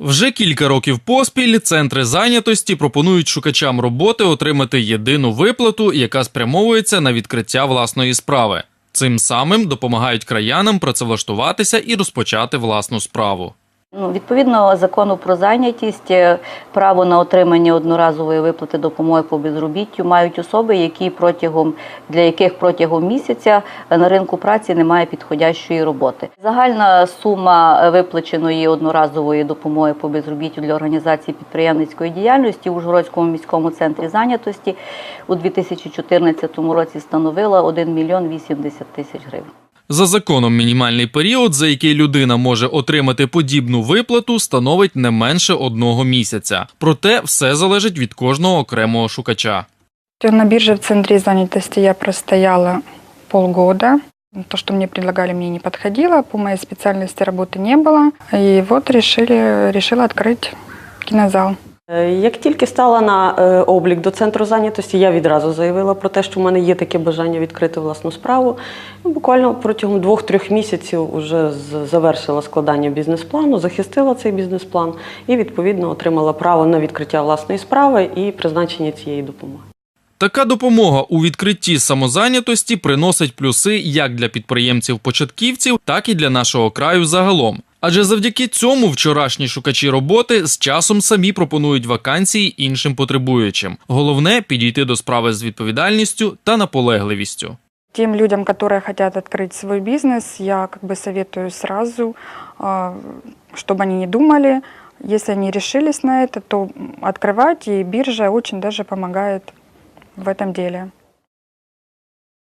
Вже кілька років поспіль центри зайнятості пропонують шукачам роботи отримати єдину виплату, яка спрямовується на відкриття власної справи. Цим самим допомагають краянам працевлаштуватися і розпочати власну справу. Ну, відповідно закону про зайнятість, е, право на отримання одноразової виплати допомоги по безробіттю мають особи, які протягом для яких протягом місяця на ринку праці немає підходящої роботи. Загальна сума виплаченої одноразової допомоги по безробіттю для організації підприємницької діяльності у Ужгородському міському центрі зайнятості у 2014 році становила 1 мільйон 80 тисяч гривень. За законом, мінімальний період, за який людина може отримати подібну виплату, становить не менше одного місяця. Проте все залежить від кожного окремого шукача. На бирже в центре занятости я простояла полгода. То, что мне предлагали, мне не подходило. По моей специальности работы не было. И вот решили, решила открыть кинозал. Е, Як тільки стала на е, облік до центру зайнятості, я відразу заявила про те, що в мене є таке бажання відкрити власну справу. Буквально протягом двох-трьох місяців вже завершила складання бізнес-плану, захистила цей бізнес-план і відповідно отримала право на відкриття власної справи і призначення цієї допомоги. Така допомога у відкритті самозайнятості приносить плюси як для підприємців-початківців, так і для нашого краю загалом. Адже завдяки цьому вчорашні шукачі роботи з часом самі пропонують вакансії іншим потребуючим. Головне підійти до справи з відповідальністю та наполегливістю. Тем людям, которые хотят открыть свой бизнес, я как бы советую сразу, а, чтобы они не думали. Если они решились на это, то м, открывать, и биржа очень даже помогает в этом деле.